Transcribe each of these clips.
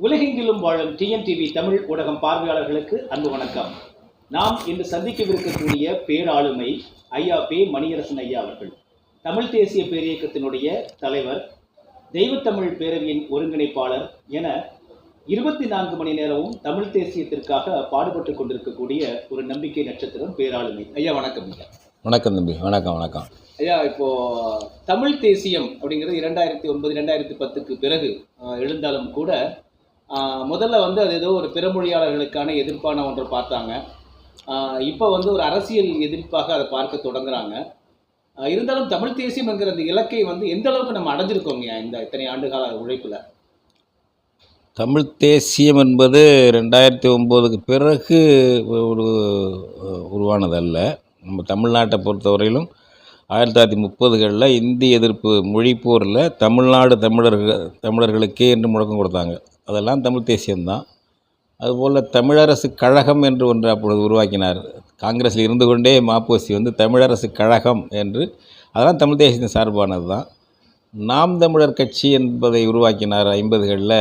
உலகெங்கிலும் வாழும் டிஎன்டிவி தமிழ் ஊடகம் பார்வையாளர்களுக்கு அன்பு வணக்கம். நாம் இன்று சந்திக்கவிருக்கக்கூடிய பேராளுமை ஐயா பே மணியரசன் ஐயா அவர்கள். தமிழ் தேசிய பேரியக்கத்தினுடைய தலைவர் தெய்வத்தமிழ் பேரவையின் ஒருங்கிணைப்பாளர் என இருபத்தி நான்கு மணி நேரமும் தமிழ் தேசியத்திற்காக பாடுபட்டு கொண்டிருக்கக்கூடிய ஒரு நம்பிக்கை நட்சத்திரம் பேராளுமை. ஐயா வணக்கம் ஐயா. வணக்கம் தம்பி. வணக்கம் வணக்கம். ஐயா இப்போ தமிழ் தேசியம் அப்படிங்கிறது இரண்டாயிரத்தி ஒன்பது இரண்டாயிரத்தி பத்துக்கு பிறகு எழுந்தாலும் கூட முதல்ல வந்து அது ஏதோ ஒரு பிறமொழியாளர்களுக்கான எதிர்ப்பான ஒன்று பார்த்தாங்க. இப்போ வந்து ஒரு அரசியல் எதிர்ப்பாக அதை பார்க்க தொடங்குறாங்க. இருந்தாலும் தமிழ் தேசியம் என்கிற அந்த இலக்கை வந்து எந்த அளவுக்கு நம்ம அடைஞ்சிருக்கோங்க இந்த இத்தனை ஆண்டுகால உழைப்பில்? தமிழ் தேசியம் என்பது ரெண்டாயிரத்தி ஒம்போதுக்கு பிறகு ஒரு உருவானதல்ல. நம்ம தமிழ்நாட்டை பொறுத்தவரையிலும் ஆயிரத்தி தொள்ளாயிரத்தி முப்பதுகளில் இந்தி எதிர்ப்பு மொழிப்போரில் தமிழ்நாடு தமிழர்கள் தமிழர்களுக்கே என்று முழக்கம் கொடுத்தாங்க. அதெல்லாம் தமிழ் தேசியம்தான். அதுபோல் தமிழரசு கழகம் என்று ஒன்று அப்பொழுது உருவாக்கினார். காங்கிரஸில் இருந்து கொண்டே மாப்போசி வந்து தமிழரசு கழகம் என்று அதெல்லாம் தமிழ் தேசியத்தின் சார்பானது தான் நாம் தமிழர் கட்சி என்பதை உருவாக்கினார் ஐம்பதுகளில்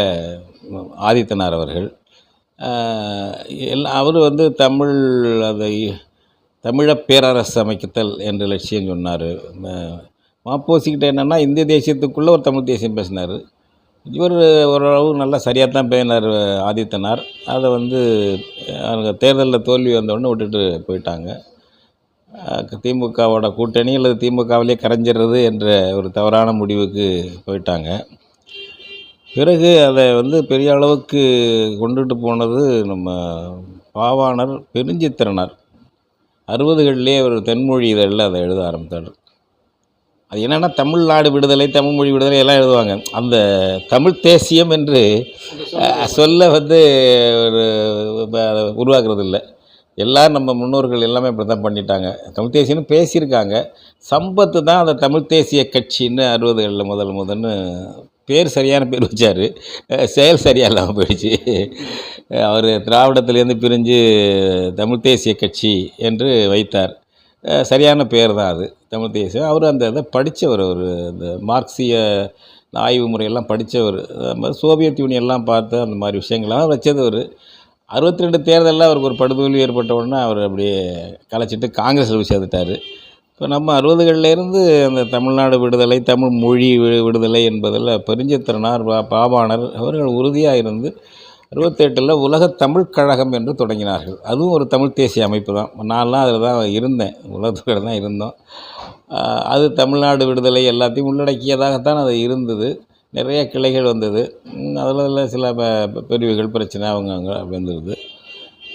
ஆதித்தனார் அவர்கள். எல்லாம் அவர் வந்து தமிழ் அதை தமிழப் பேரரசு அமைக்கத்தல் என்ற லட்சியம் சொன்னார். மாப்போசிக்கிட்ட என்னென்னா இந்திய தேசியத்துக்குள்ளே ஒரு தமிழ் தேசியம் பேசினார். இவர் ஓரளவு நல்லா சரியாக தான் பேசினார் ஆதித்தனார். அதை வந்து அவங்க தேர்தலில் தோல்வி வந்தவுடனே விட்டுட்டு போயிட்டாங்க. திமுகவோட கூட்டணி அல்லது திமுகவிலே கரைஞ்சிடுறது என்ற ஒரு தவறான முடிவுக்கு போயிட்டாங்க. பிறகு அதை வந்து பெரிய அளவுக்கு கொண்டுட்டு போனது நம்ம பாவாணர் பெருஞ்சித்திரனார். அறுபதுகளிலே ஒரு தென்மொழி இதழில் அதை எழுத ஆரம்பித்தார். அது என்னென்னா தமிழ்நாடு விடுதலை தமிழ் மொழி விடுதலை எல்லாம் எழுதுவாங்க. அந்த தமிழ் தேசியம் என்று சொல்ல வந்து ஒரு உருவாக்குறது இல்லை எல்லாம் நம்ம முன்னோர்கள் எல்லாமே இப்படி தான் பண்ணிட்டாங்க. தமிழ் தேசியம்னு பேசியிருக்காங்க. சம்பத்து தான் அந்த தமிழ் தேசிய கட்சின்னு அறுபதுகளில் முதல் முதல்னு பேர் சரியான பேர் வச்சார். செயல் சரியாக இல்லாமல் போயிடுச்சு. அவர் திராவிடத்துலேருந்து பிரிஞ்சு தமிழ் தேசிய கட்சி என்று வைத்தார். சரியான பேர் தான் அது தமிழ் தேசியம். அவர் அந்த இதை படித்தவர் ஒரு இந்த மார்க்சிய ஆய்வு முறையெல்லாம் படித்தவர் சோவியத் யூனியன்லாம் பார்த்து அந்த மாதிரி விஷயங்கள்லாம் வச்சது அவர் அறுபத்தி ரெண்டு தேர்தலில் அவருக்கு ஒரு படுதோல்வி ஏற்பட்ட உடனே அவர் அப்படியே கலைச்சிட்டு காங்கிரஸில் போய் சேர்ந்துட்டார். இப்போ நம்ம அறுபதுகள்லேருந்து அந்த தமிழ்நாடு விடுதலை தமிழ் மொழி வி- விடுதலை என்பதில் பெருஞ்சித்திரனார் பா- அவர்கள் உறுதியாக இருந்து அறுபத்தெட்டில் உலக தமிழ் கழகம் என்று தொடங்கினார்கள். அதுவும் ஒரு தமிழ் தேசிய அமைப்பு தான். நான்லாம் அதில் தான் இருந்தேன். உலகத்துக்கிட்ட தான் இருந்தோம். அது தமிழ்நாடு விடுதலை எல்லாத்தையும் உள்ளடக்கியதாகத்தான் அது இருந்தது. நிறைய கிளைகள் வந்தது. அதில் சில ப- பிரிவுகள் பிரச்சனை அவங்க அங்கே வந்தது.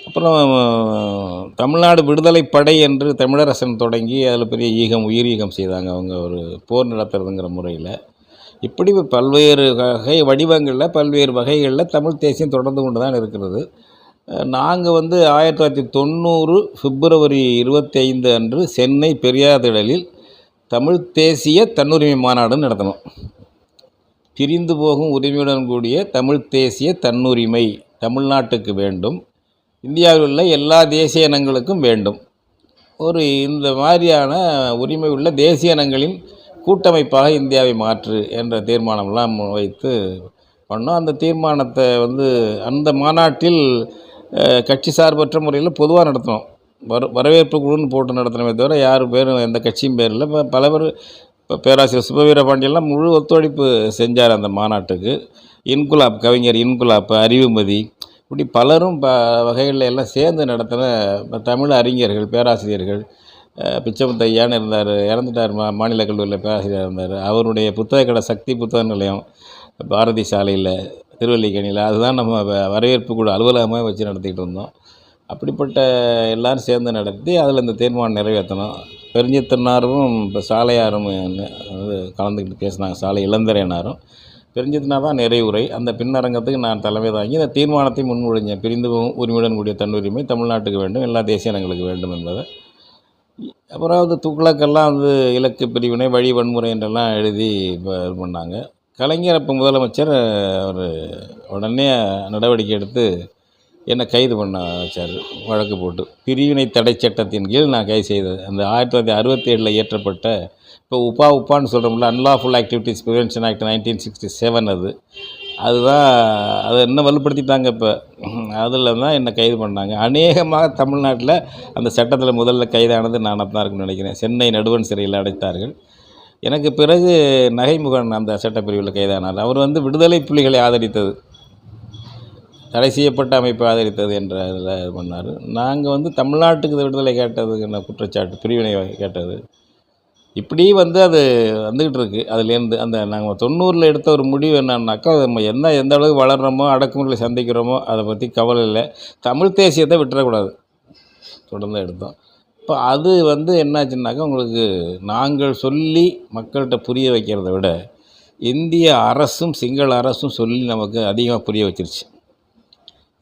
அப்புறம் தமிழ்நாடு விடுதலை படை என்று தமிழரசன் தொடங்கி அதில் பெரிய ஈகம் உயிர் ஈகம் செய்தாங்க அவங்க. ஒரு போர் நடத்துறதுங்கிற முறையில். இப்படி பல்வேறு வகை வடிவங்களில் பல்வேறு வகைகளில் தமிழ் தேசியம் தொடர்ந்து கொண்டு தான் இருக்கிறது நாங்கள் வந்து ஆயிரத்தி தொள்ளாயிரத்தி தொண்ணூறு பிப்ரவரி இருபத்தி ஐந்து அன்று சென்னை பெரியார் திடலில் தமிழ் தேசிய தன்னுரிமை மாநாடு நடத்தினோம். பிரிந்து போகும் உரிமையுடன் கூடிய தமிழ் தேசிய தன்னுரிமை தமிழ்நாட்டுக்கு வேண்டும். இந்தியாவில் உள்ள எல்லா தேசிய இனங்களுக்கும் வேண்டும். ஒரு இந்த மாதிரியான உரிமை உள்ள தேசிய இனங்களின் கூட்டமைப்பாக இந்தியாவை மாற்று என்ற தீர்மானம்லாம் வைத்து பண்ணோம். அந்த தீர்மானத்தை வந்து அந்த மாநாட்டில் கட்சி சார்பற்ற முறையில் பொதுவாக நடத்தினோம். வர வரவேற்பு குழுன்னு போட்டு நடத்தினமே தவிர யார் பேரும் எந்த கட்சியும் பேரில் இப்போ பலவர் இப்போ பேராசிரியர் சுபவீர பாண்டியெல்லாம் முழு ஒத்துழைப்பு செஞ்சார் அந்த மாநாட்டுக்கு. இன்குலாப் கவிஞர் இன்குலாப் அறிவுமதி இப்படி பலரும் ப வகைகளில் எல்லாம் சேர்ந்து நடத்தின தமிழ் அறிஞர்கள் பேராசிரியர்கள் பிச்சைமுத்தையான்னு இருந்தார் இறந்துட்டார் மா மாநில கல்லூரியில் பேராசிரியர் இருந்தார். அவருடைய புத்தக கடை சக்தி புத்தக நிலையம் பாரதி சாலையில் திருவல்லிக்கணியில் அதுதான் நம்ம வ- வரவேற்பு குழு அலுவலகமாக வச்சு நடத்திக்கிட்டு இருந்தோம். அப்படிப்பட்ட எல்லாரும் சேர்ந்து நடத்தி அதில் இந்த தீர்மானம் நிறைவேற்றணும். பெருஞ்சித்தனாரும் இப்போ சாலையாரும் வந்து கலந்துக்கிட்டு பேசினாங்க சாலை இளந்தரையனாரும். பெருஞ்சித்தினா தான் நிறைவுரை. அந்த பின்னரங்கத்துக்கு நான் தலைமை தாங்கி இந்த தீர்மானத்தை முன்மொழிஞ்சேன். பிரிந்து உரிமையுடன் கூடிய தன்னுரிமை தமிழ்நாட்டுக்கு வேண்டும் எல்லா தேசிய இனங்களுக்கு வேண்டும் என்பதை. அப்புறம் வந்து துக்ளக்கெல்லாம் வந்து இலக்கு பிரிவினை வழி வன்முறை என்றெல்லாம் எழுதி இப்போ இது பண்ணாங்க. கலைஞர் அப்போ முதலமைச்சர் அவர் உடனே நடவடிக்கை எடுத்து என்னை கைது பண்ண வச்சார் வழக்கு போட்டு. பிரிவினை தடை சட்டத்தின் கீழ் நான் கைது செய்தது. அந்த ஆயிரத்தி தொள்ளாயிரத்தி அறுபத்தி ஏழில் இயற்றப்பட்ட இப்போ உப்பா உப்பான்னு சொல்கிறோம்ல unlawful activities prevention act nineteen sixty seven அது. அதுதான் அதை இன்னும் வலுப்படுத்திட்டாங்க இப்போ? அதில் தான் என்னை கைது பண்ணாங்க. அநேகமாக தமிழ்நாட்டில் அந்த சட்டத்தில் முதல்ல கைதானது நானாக தான் இருக்குன்னு நினைக்கிறேன். சென்னை நடுவன் சிறையில் அடைத்தார்கள். எனக்கு பிறகு நகைமுகன் அந்த சட்டப்பிரிவில் கைதானார். அவர் வந்து விடுதலை புலிகளை ஆதரித்தது. தடை செய்யப்பட்ட அமைப்பை ஆதரித்தது என்ற இதில் இது பண்ணார். நாங்கள் வந்து தமிழ்நாட்டுக்கு விடுதலை கேட்டதுங்கிற குற்றச்சாட்டு பிரிவினை கேட்டது. இப்படி வந்து அது வந்துக்கிட்டு இருக்குது அதுலேருந்து அந்த நாங்கள் தொண்ணூறில் எடுத்த ஒரு முடிவு என்னன்னாக்கா நம்ம என்ன எந்த அளவுக்கு வளர்கிறோமோ அடக்குமுறையில் சந்திக்கிறோமோ அதை பற்றி கவலை இல்லை. தமிழ் தேசியத்தை விட்டுறக்கூடாது. தொடர்ந்து எடுத்தோம். இப்போ அது வந்து என்னாச்சுன்னாக்கா உங்களுக்கு நாங்கள் சொல்லி மக்கள்கிட்ட புரிய வைக்கிறத விட இந்திய அரசும் சிங்கள அரசும் சொல்லி நமக்கு அதிகமாக புரிய வச்சிருச்சு.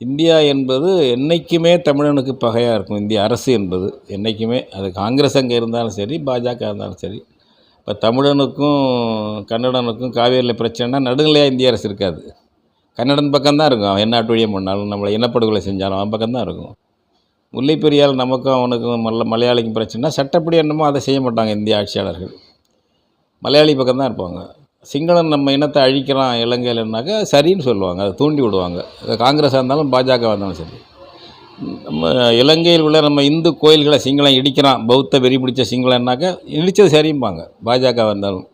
இந்தியா என்பது என்றைக்குமே தமிழனுக்கு பகையாக இருக்கும். இந்திய அரசு என்பது என்றைக்குமே அது காங்கிரஸ் அங்கே இருந்தாலும் சரி பாஜக இருந்தாலும் சரி. இப்போ தமிழனுக்கும் கன்னடனுக்கும் காவேரியில் பிரச்சனைனா நடுநிலையாக இந்திய அரசு இருக்காது. கன்னடன் பக்கம்தான் இருக்கும். அவன் என்ன அட்டுழியம் பண்ணாலும் நம்மளை இனப்படுகொலை செஞ்சாலும் அவன் பக்கம்தான் இருக்கும். முல்லை பெரியால் நமக்கும் அவனுக்கும் மல்ல மலையாளிக்கும் பிரச்சனைனா சட்டப்படி என்னமோ அதை செய்ய மாட்டாங்க இந்திய ஆட்சியாளர்கள். மலையாளி பக்கம்தான் இருப்பாங்க. சிங்களன் நம்ம இனத்தை அழிக்கிறான் இலங்கையிலனாக்கா சரின்னு சொல்லுவாங்க அதை தூண்டி விடுவாங்க. காங்கிரஸாக இருந்தாலும் பாஜக இருந்தாலும் சரி. நம்ம இலங்கையில் உள்ள நம்ம இந்து கோயில்களை சிங்களம் இடிக்கிறான் பௌத்த வெறி பிடிச்ச சிங்களம்னாக்கா இடித்தது சரிம்பாங்க பாஜக வந்தாலும்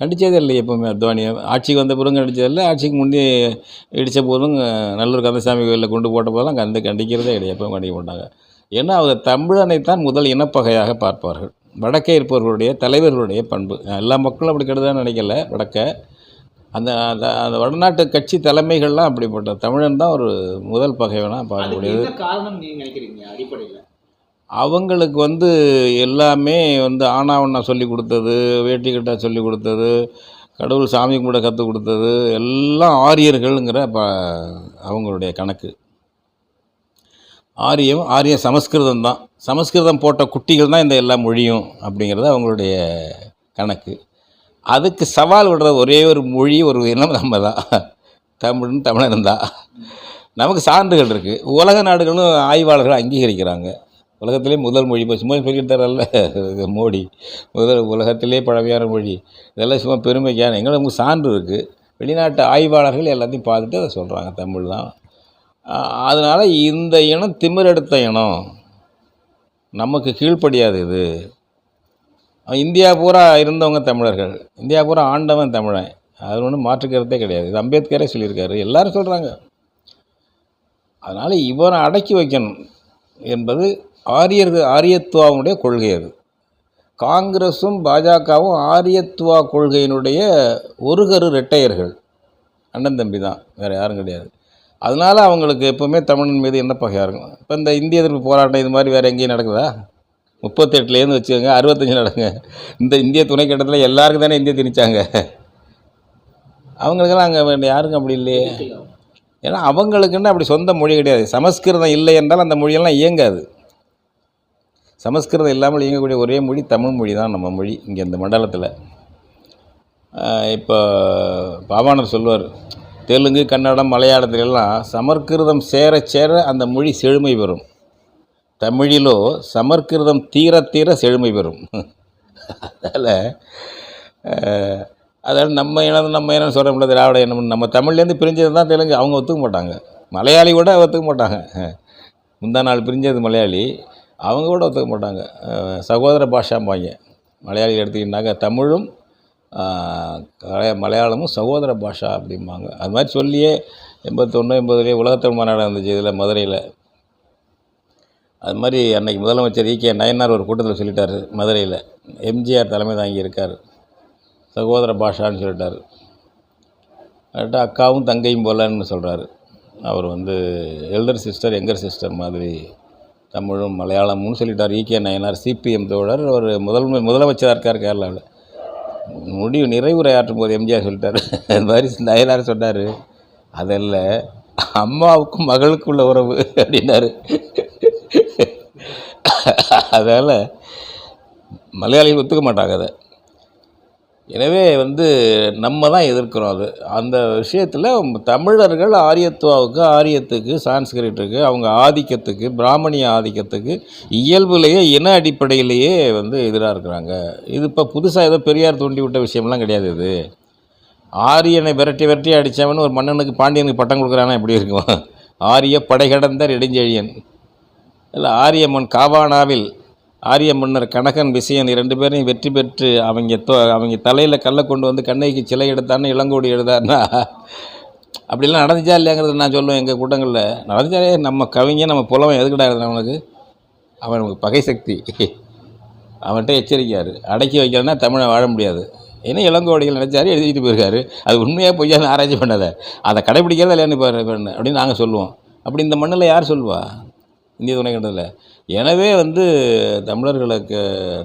கண்டிச்சதே இல்லை எப்போவுமே அத்வானி. ஆட்சிக்கு வந்த பிறகு கண்டிச்சதில்லை ஆட்சிக்கு முன்னே இடித்த போதும் நல்லூர் கந்தசாமி கோயிலில் கொண்டு போட்ட போதெல்லாம் கண்டு கண்டிக்கிறதே கிடையாது எப்பவும் கண்டிக்க மாட்டாங்க. ஏன்னா அவர் தமிழனைத்தான் முதல் இனப்பகையாக பார்ப்பார்கள். வடக்கே இருப்பவர்களுடைய தலைவர்களுடைய பண்பு. எல்லா மக்களும் அப்படி கெடுதான்னு நினைக்கல வடக்க. அந்த அந்த அந்த வடநாட்டு கட்சி தலைமைகள்லாம் அப்படிப்பட்ட தமிழன் தான் ஒரு முதல் பகைவனாக பார்க்கக்கூடியது காரணம் நீங்க நினைக்கிறீங்க அடிப்படையில்? அவங்களுக்கு வந்து எல்லாமே வந்து ஆனாவண்ணா சொல்லி கொடுத்தது வேட்டி கட்ட சொல்லி கொடுத்தது கடவுள் சாமி கும்பிட கற்றுக் கொடுத்தது எல்லாம் ஆரியர்கள்ங்கிற ப அவங்களுடைய கணக்கு. ஆரியம் ஆரிய சமஸ்கிருதம் தான். சமஸ்கிருதம் போட்ட குட்டிகள் தான் இந்த எல்லா மொழியும் அப்படிங்கிறது அவங்களுடைய கணக்கு. அதுக்கு சவால் விடுற ஒரே ஒரு மொழி ஒரு இனம் நம்ம தான் தமிழ்னு தமிழன் தான். நமக்கு சான்றுகள் இருக்குது உலக நாடுகளும் ஆய்வாளர்கள் அங்கீகரிக்கிறாங்க. உலகத்திலே முதல் மொழி இப்போ சும்மா சொல்லிட்டு தரல. மோடி முதல் உலகத்திலே பழமையான மொழி. இதெல்லாம் சும்மா பெருமைக்கான. எங்களை நமக்கு சான்று இருக்குது வெளிநாட்டு ஆய்வாளர்கள் எல்லாத்தையும் பார்த்துட்டு அதை சொல்கிறாங்க தமிழ் தான் அதனால் இந்த இனம் திமிரெடுத்த இனம். நமக்கு கீழ்ப்படியாது இது. இந்தியா பூரா இருந்தவங்க தமிழர்கள். இந்தியா பூரா ஆண்டவன் தமிழன். அது ஒன்றும் மாற்றுக்கிறதே கிடையாது. இது அம்பேத்கரே சொல்லியிருக்காரு. எல்லாரும் சொல்கிறாங்க அதனால் இவரை அடக்கி வைக்கணும் என்பது ஆரியர்கள் ஆரியத்துவாவுடைய கொள்கை அது. காங்கிரஸும் பாஜகவும் ஆரியத்துவா கொள்கையினுடைய ஒரு கரு ரெட்டையர்கள். அண்ணன் தம்பி தான். வேறு யாரும் கிடையாது. அதனால் அவங்களுக்கு எப்போவுமே தமிழன் மீது என்ன பகையாக இருக்கும்? இப்போ இந்த இந்திய எதிர்ப்பு போராட்டம் இது மாதிரி வேறு எங்கேயும் நடக்குதா? முப்பத்தெட்டுலேருந்து வச்சுக்கோங்க அறுபத்தஞ்சு நடக்குங்க இந்த இந்திய துணைக்கட்டத்தில் எல்லாருக்கும் தானே இந்திய திணிச்சாங்க. அவங்களுக்கெல்லாம் அங்கே யாருக்கும் அப்படி இல்லையே? ஏன்னா அவங்களுக்குன்னு அப்படி சொந்த மொழி கிடையாது. சமஸ்கிருதம் இல்லை என்றால் அந்த மொழியெல்லாம் இயங்காது. சமஸ்கிருதம் இல்லாமல் இயங்கக்கூடிய ஒரே மொழி தமிழ் மொழி தான் நம்ம மொழி இங்கே இந்த மண்டலத்தில். இப்போ பாவாணர் சொல்லுவார் தெலுங்கு கன்னடம் மலையாளத்திலெல்லாம் சமஸ்கிருதம் சேர சேர அந்த மொழி செழுமை பெறும். தமிழிலோ சமஸ்கிருதம் தீர தீர செழுமை பெறும். அதனால் அதாவது நம்ம இனம் நம்ம இனம் சொல்ல முடியாது திராவிட இனம். நம்ம தமிழ்லேருந்து பிரிஞ்சது தான் தெலுங்கு. அவங்க ஒத்துக்க மாட்டாங்க. மலையாளி கூட ஒத்துக்க மாட்டாங்க. முந்தா நாள் பிரிஞ்சது மலையாளி. அவங்க கூட ஒத்துக்க மாட்டாங்க. சகோதர பாஷாம்பாங்க மலையாளி எடுத்துக்கிட்டாங்க தமிழும் மலையாளமும் சகோதர பாஷா அப்படிம்பாங்க. அது மாதிரி சொல்லியே எண்பத்தொன்று எண்பதுலேயே உலகத்தமிழ் மாநாடு இருந்துச்சு இதில் மதுரையில். அது மாதிரி அன்னைக்கு முதலமைச்சர் ஈகே நயனார் ஒரு கூட்டத்தில் சொல்லிட்டார் மதுரையில். எம்ஜிஆர் தலைமை தாங்கி இருக்கார். சகோதர பாஷான்னு சொல்லிட்டார். கரெக்டாக அக்காவும் தங்கையும் போலன்னு சொல்கிறாரு அவர் வந்து எல்டர் சிஸ்டர் எங்கர் சிஸ்டர் மாதிரி தமிழும் மலையாளமும் சொல்லிட்டார். ஈகே நயனார் சிபிஎம் தோழர் அவர் முதல் முதலமைச்சராக இருக்கார் கேரளாவில். முடிவு நிறைவுரையாற்றும் போது எம்ஜிஆர் சொல்லிட்டார். அது மாதிரி நயனார் சொன்னார். அதில் அம்மாவுக்கும் மகளுக்கும் உள்ள உறவு அப்படின்னாரு. அதனால் மலையாளிகள் ஒத்துக்க மாட்டாங்க அதை. எனவே வந்து நம்ம தான் எதிர்க்கிறோம் அது. அந்த விஷயத்தில் தமிழர்கள் ஆரியத்துவாவுக்கு ஆரியத்துக்கு சான்ஸ்கிரிட்டுக்கு அவங்க ஆதிக்கத்துக்கு பிராமணிய ஆதிக்கத்துக்கு இயல்புலேயே இன அடிப்படையிலேயே வந்து எதிராக இருக்கிறாங்க. இது இப்போ புதுசாக ஏதோ பெரியார் தூண்டி விட்ட விஷயம்லாம் கிடையாது இது. ஆரியனை விரட்டி விரட்டி அடித்தவன் ஒரு மன்னனுக்கு பாண்டியனுக்கு பட்டம் கொடுக்குறானா எப்படி இருக்கும்? ஆரிய படைகடந்த இடைஞ்செழியன் நெடுஞ்செழியன். இல்லை ஆரியம்மன் காவானாவில் ஆரிய மன்னர் கனகன் விசயன் இரண்டு பேரையும் வெற்றி பெற்று அவங்க தோ அவங்க தலையில் கல்லை கொண்டு வந்து கண்ணைக்கு சிலை எடுத்தான்னு இளங்கோடி எழுதாருன்னா அப்படிலாம் நடந்துச்சா இல்லையாங்கிறது நான் சொல்லுவேன் எங்கள் கூட்டங்களில். நடந்துச்சாலே நம்ம கவிஞன் நம்ம புலவன் எதுக்கிட்ட எழுதுனா அவனுக்கு அவன் நமக்கு பகை சக்தி. அவன்கிட்ட எச்சரிக்கையாரு. அடக்கி வைக்கலன்னா தமிழை வாழ முடியாது. ஏன்னா இளங்கோடிகள் நினச்சாரு எழுதிட்டு போயிருக்காரு. அது உண்மையாக பொய்யான்னு ஆராய்ச்சி பண்ணாத அதை கடைப்பிடிக்கிறதா இல்லையான்னு பாரு பாருன்னு அப்படின்னு நாங்கள் சொல்லுவோம். அப்படி இந்த மண்ணில் யார் சொல்லுவா? இந்திய துணைக்கண்டத்தில் எனவே வந்து தமிழர்களுக்கு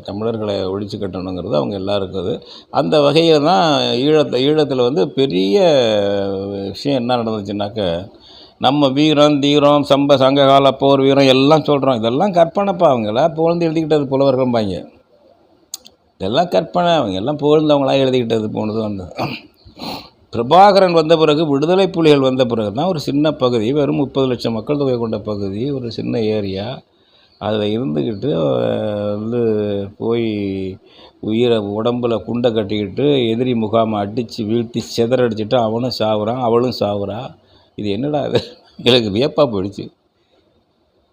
தமிழர்களை ஒழிச்சு கட்டணுங்கிறது அவங்க எல்லாருக்கும் அது. அந்த வகையில் தான் ஈழத்தை ஈழத்தில் வந்து பெரிய விஷயம் என்ன நடந்துச்சுன்னாக்க நம்ம வீரம் தீரம் சம்ப சங்ககால போர் வீரம் எல்லாம் சொல்கிறோம் இதெல்லாம் கற்பனைப்பா அவங்களாம் புகழ்ந்து எழுதிக்கிட்டது புலவர்கள்பாங்க இதெல்லாம் கற்பனை. அவங்க எல்லாம் புகழ்ந்தவங்களா எழுதிக்கிட்டது போனது வந்து பிரபாகரன் வந்த பிறகு விடுதலை புலிகள் வந்த பிறகு தான் ஒரு சின்ன பகுதி வெறும் முப்பது லட்சம் மக்கள் தொகை கொண்ட பகுதி ஒரு சின்ன ஏரியா. அதில் இருந்துக்கிட்டு வந்து போய் உயிரை உடம்புல குண்டை கட்டிக்கிட்டு எதிரி முகாமை அடித்து வீழ்த்தி செதறடிச்சிட்டு அவனும் சாவுறான் அவளும் சாவுறா. இது என்னடா அது எனக்கு வியப்பாக போயிடுச்சு.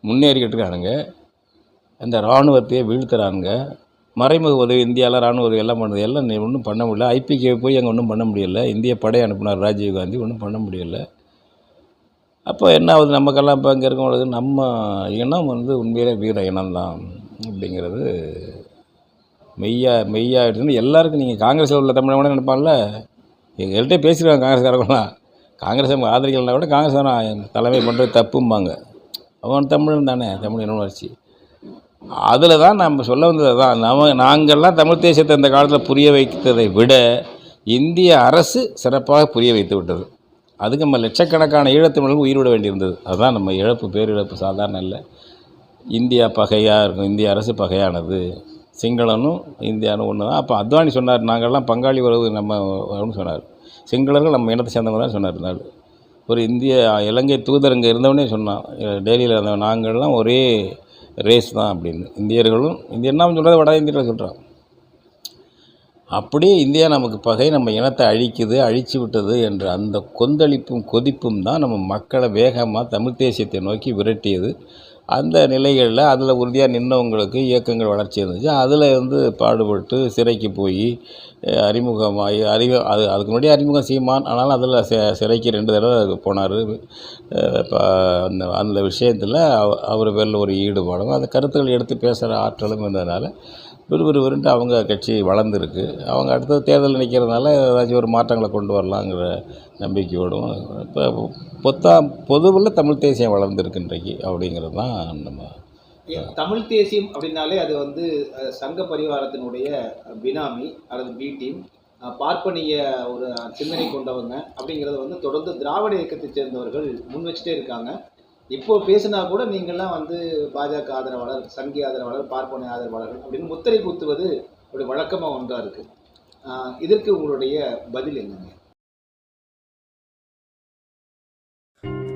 முன்னேறிக்கிட்டு இருக்கானுங்க. அந்த இராணுவத்தையே வீழ்த்துறானுங்க. மறைமுக உதவி இந்தியாவில் ராணுவ உதவி எல்லாம் பண்ணுது. எல்லாம் நீ ஒன்றும் பண்ண முடியல. ஐபிகே போய் அங்கே ஒன்றும் பண்ண முடியல. இந்திய படை அனுப்புனார் ராஜீவ் காந்தி. ஒன்றும் பண்ண முடியல. அப்போ என்ன ஆகுது? நமக்கெல்லாம் இப்போ இங்கே இருக்கவங்களுக்கு நம்ம இனம் வந்து உண்மையிலே வீர இனம்தான் அப்படிங்கிறது மெய்யா மெய்யா எடுத்து எல்லாருக்கும் நீங்கள் காங்கிரஸில் உள்ள தமிழ் கூட நினைப்பான்ல? எங்கள்கிட்ட பேசிடுவாங்க காங்கிரஸ்காரங்களாம் காங்கிரஸ் அவங்க ஆதரிக்கலைன்னா கூட காங்கிரஸ் தலைமை பண்ணுறது தப்பும்பாங்க. அவன் தமிழன் தானே தமிழ் இன வளர்ச்சி அதில் தான் நம்ம சொல்ல வந்தது தான் நம்ம நாங்கள்லாம் தமிழ் தேசியத்தை இந்த காலத்தில் புரிய வைத்ததை விட இந்திய அரசு சிறப்பாக புரிய வைத்து விட்டது. அதுக்கு நம்ம லட்சக்கணக்கான ஈழத்தமிழர்கள் உயிர்விட வேண்டியிருந்தது. அதுதான் நம்ம இழப்பு பேரிழப்பு சாதாரண இல்லை இந்தியா பகையாக இருக்கும் இந்திய அரசு பகையானது. சிங்களனும் இந்தியானும் ஒன்று தான். அப்போ அத்வானி சொன்னார் நாங்கள்லாம் பங்காளி உறவு நம்ம அப்படின்னு சொன்னார். சிங்களர்கள் நம்ம இனத்தை சேர்ந்தவங்க தான் சொன்னார் நாள் ஒரு இந்திய இலங்கை தூதர் இருந்தவனே சொன்னான். டெல்லியில் இருந்தவன். நாங்கள்லாம் ஒரே ரேஸ் தான் அப்படின்னு. இந்தியர்களும் இந்தியன்னா சொல்கிறது வட இந்தியர்கள் சொல்கிறான் அப்படியே இந்தியா நமக்கு பகை நம்ம இனத்தை அழிக்குது அழிச்சு விட்டது என்ற அந்த கொந்தளிப்பும் கொதிப்பும் தான் நம்ம மக்களை வேகமாக தமிழ் தேசியத்தை நோக்கி விரட்டியது. அந்த நிலைகளில் அதில் உறுதியாக நின்றவங்களுக்கு இயக்கங்கள் வளர்ச்சி இருந்துச்சு. அதில் வந்து பாடுபட்டு சிறைக்கு போய் அறிமுகமாகி அறிவு அது அதுக்கு முன்னாடி அறிமுகம் சீமான் ஆனாலும் அதில் சி சிறைக்கு ரெண்டு தடவை போனார். அந்த அந்த விஷயத்தில் அவ- அவர் பேரில் ஒரு ஈடுபாடும் அந்த கருத்துக்கள் எடுத்து பேசுகிற ஆற்றலும் இருந்ததுனால விறுவிறுவிறுன்ட்டு அவங்க கட்சி வளர்ந்துருக்கு. அவங்க அடுத்த தேர்தல் நிற்கிறதுனால ஏதாச்சும் ஒரு மாற்றங்களை கொண்டு வரலாங்கிற நம்பிக்கையோடும் இப்போ பொத்தா பொதுவில் தமிழ் தேசியம் வளர்ந்துருக்குன்றைக்கு அப்படிங்கிறது தான் நம்ம தமிழ் தேசியம் அப்படின்னாலே அது வந்து சங்க பரிவாரத்தினுடைய பினாமி அல்லது பி டீம் பார்ப்பனிய ஒரு சிந்தனை கொண்டவங்க அப்படிங்கிறத வந்து தொடர்ந்து திராவிட இயக்கத்தை சேர்ந்தவர்கள் முன் வச்சுட்டே இருக்காங்க. இப்போ பேசினா கூட நீங்கள்லாம் வந்து பாஜக ஆதரவாளர் சங்கி ஆதரவாளர் பார்ப்பனை ஆதரவாளர்கள் அப்படின்னு முத்திரை குத்துவது ஒரு வழக்கமாக ஒன்றாக இருக்குது இதற்கு உங்களுடைய பதில் என்னங்க?